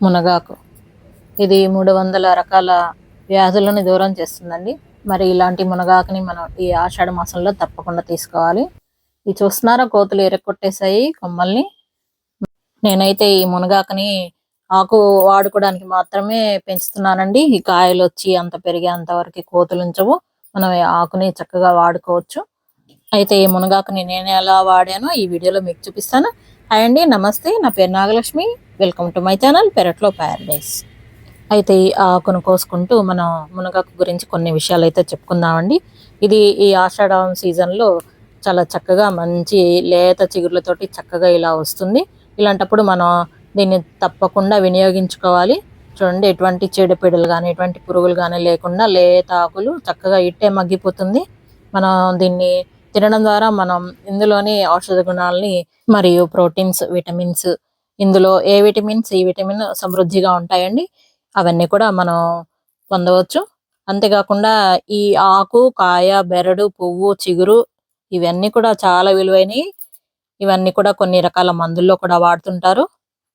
మునగాకు. ఇది మూడు వందల రకాల వ్యాధులను దూరం చేస్తుందండి. మరి ఇలాంటి మునగాకుని మనం ఈ ఆషాఢ మాసంలో తప్పకుండా తీసుకోవాలి. ఇది చూస్తున్నారా కోతులు ఎరక్కొట్టేశాయి కొమ్మల్ని? నేనైతే ఈ మునగాకుని ఆకు వాడుకోవడానికి మాత్రమే పెంచుతున్నానండి. ఈ కాయలు వచ్చి అంత పెరిగేంత వరకు కోతులు ఉంచవు. మనం ఈ ఆకుని చక్కగా వాడుకోవచ్చు. అయితే ఈ మునగాకుని నేను ఎలా వాడానో ఈ వీడియోలో మీకు చూపిస్తాను. హాయ్ అండి నమస్తే. నా పేరు Nagalakshmi. Welcome to my channel పెరట్లో ప్యారడైస్ అయితే ఈ ఆకును కోసుకుంటూ మనం మునగాకు గురించి కొన్ని విషయాలు అయితే చెప్పుకుందామండి. ఇది ఈ ఆషాఢం సీజన్లో చాలా చక్కగా మంచి లేత చిగుర్లతోటి చక్కగా ఇలా వస్తుంది. ఇలాంటప్పుడు మనం దీన్ని తప్పకుండా వినియోగించుకోవాలి. చూడండి ఎటువంటి చీడపీడలు కానీ ఎటువంటి పురుగులు కానీ లేకుండా లేత ఆకులు చక్కగా ఇట్టే మగ్గిపోతుంది. మనం దీన్ని తినడం ద్వారా మనం ఇందులోని ఔషధ గుణాలని మరియు ప్రోటీన్స్ విటమిన్స్ ఇందులో ఏ విటమిన్స్ సి విటమిన్ సమృద్ధిగా ఉంటాయండి. అవన్నీ కూడా మనం పొందవచ్చు. అంతేకాకుండా ఈ ఆకు కాయ బెరడు పువ్వు చిగురు ఇవన్నీ కూడా చాలా విలువైనవి ఇవన్నీ కూడా కొన్ని రకాల మందుల్లో కూడా వాడుతుంటారు.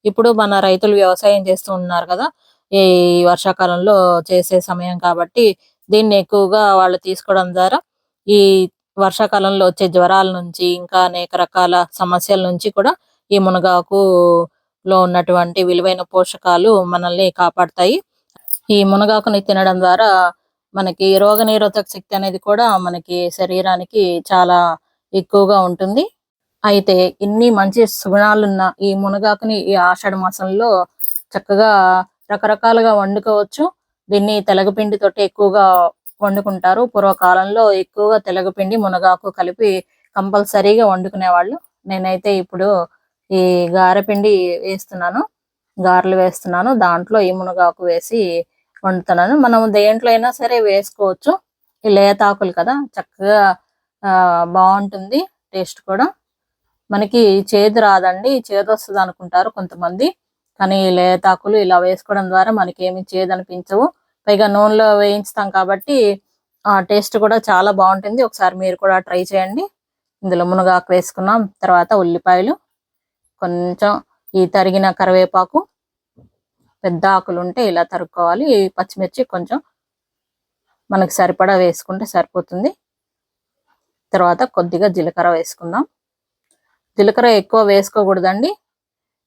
ఇప్పుడు మన రైతులు వ్యవసాయం చేస్తూ ఉన్నారు కదా ఈ వర్షాకాలంలో చేసే సమయం కాబట్టి దీన్ని ఎక్కువగా వాళ్ళు తీసుకోవడం ద్వారా ఈ వర్షాకాలంలో వచ్చే జ్వరాల నుంచి ఇంకా అనేక రకాల సమస్యల నుంచి కూడా ఈ మునగాకు లో ఉన్నటువంటి విలువైన పోషకాలు మనల్ని కాపాడతాయి. ఈ మునగాకుని తినడం ద్వారా మనకి రోగనిరోధక శక్తి అనేది కూడా మనకి శరీరానికి చాలా ఎక్కువగా ఉంటుంది. అయితే ఇన్ని మంచి సుగుణాలున్న ఈ మునగాకుని ఈ ఆషాఢ మాసంలో చక్కగా రకరకాలుగా వండుకోవచ్చు. దీన్ని తెలగపిండితోటి ఎక్కువగా వండుకుంటారు. పూర్వకాలంలో ఎక్కువగా తెలగపిండి మునగాకు కలిపి కంపల్సరీగా వండుకునే వాళ్ళు నేనైతే ఇప్పుడు ఈ గారెపిండి వేస్తున్నాను. గారెలు వేస్తున్నాను. దాంట్లో ఈ మునగాకు వేసి వండుతున్నాను. మనం దేంట్లో అయినా సరే వేసుకోవచ్చు. ఈ లేతాకులు కదా చక్కగా బాగుంటుంది టేస్ట్ కూడా. మనకి చేదు రాదండి. చేదు వస్తుంది అనుకుంటారు కొంతమంది. కానీ లేతాకులు ఇలా వేసుకోవడం ద్వారా మనకి ఏమి చేదు అనిపించవు. పైగా నూనెలో వేయించుతాం కాబట్టి ఆ టేస్ట్ కూడా చాలా బాగుంటుంది. ఒకసారి మీరు కూడా ట్రై చేయండి. ఇందులో మునగాకు వేసుకున్నాం. తర్వాత ఉల్లిపాయలు కొంచెం ఈ తరిగిన కరివేపాకు పెద్ద ఆకులు ఉంటే ఇలా తరుక్కోవాలి. ఈ పచ్చిమిర్చి కొంచెం మనకు సరిపడా వేసుకుంటే సరిపోతుంది. తర్వాత కొద్దిగా జీలకర్ర వేసుకుందాం. జీలకర్ర ఎక్కువ వేసుకోకూడదండి.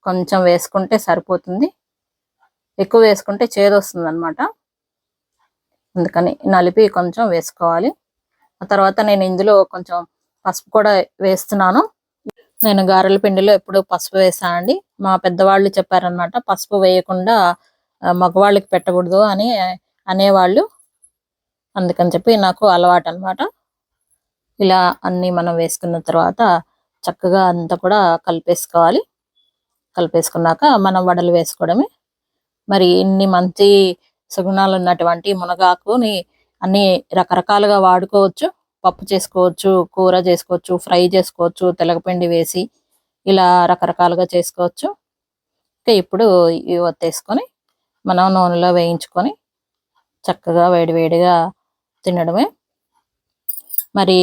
కొంచెం వేసుకుంటే సరిపోతుంది. ఎక్కువ వేసుకుంటే చేదు వస్తుంది అనమాట అందుకని నలిపి కొంచెం వేసుకోవాలి. ఆ తర్వాత నేను ఇందులో కొంచెం పసుపు కూడా వేస్తున్నాను. నేను గారెల పిండిలో ఎప్పుడు పసుపు వేస్తానండి మా పెద్దవాళ్ళు చెప్పారనమాట పసుపు వేయకుండా మగవాళ్ళకి పెట్టకూడదు అని అనేవాళ్ళు. అందుకని చెప్పి నాకు అలవాటు అనమాట ఇలా అన్నీ మనం వేసుకున్న తర్వాత చక్కగా అంతా కూడా కలిపేసుకోవాలి. కలిపేసుకున్నాక మనం వడలు వేసుకోవడమే. మరి ఇన్ని మంచి సుగుణాలు ఉన్నటువంటి మునగాకుని అన్ని రకరకాలుగా వాడుకోవచ్చు. పప్పు చేసుకోవచ్చు కూర చేసుకోవచ్చు ఫ్రై చేసుకోవచ్చు తెలగపిండి వేసి ఇలా రకరకాలుగా చేసుకోవచ్చు. ఇంకా ఇప్పుడు ఇవి ఒత్తేసుకొని మనం నూనెలో వేయించుకొని చక్కగా వేడివేడిగా తినడమే. మరి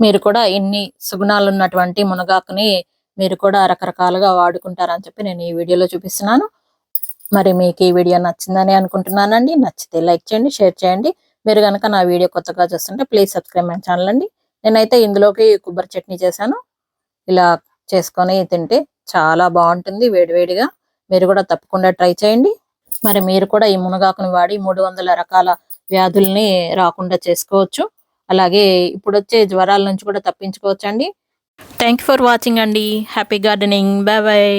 మీరు కూడా ఇన్ని సుగుణాలు ఉన్నటువంటి మునగాకుని మీరు కూడా రకరకాలుగా వాడుకుంటారని చెప్పి నేను ఈ వీడియోలో చూపిస్తున్నాను. మరి మీకు ఈ వీడియో నచ్చిందని అనుకుంటున్నానండి. నచ్చితే లైక్ చేయండి షేర్ చేయండి. మీరు కనుక నా వీడియో కొత్తగా చూస్తుంటే ప్లీజ్ సబ్స్క్రైబ్ మై ఛానల్ అండి. నేనైతే ఇందులోకి కొబ్బరి చట్నీ చేశాను. ఇలా చేసుకొని తింటే చాలా బాగుంటుంది వేడివేడిగా. మీరు కూడా తప్పకుండా ట్రై చేయండి. మరి మీరు కూడా ఈ మునగాకుని వాడి మూడు వందల రకాల వ్యాధుల్ని రాకుండా చేసుకోవచ్చు. అలాగే ఇప్పుడు వచ్చే జ్వరాల నుంచి కూడా తప్పించుకోవచ్చు అండి థ్యాంక్ ఫర్ వాచింగ్ అండి. Happy gardening bye bye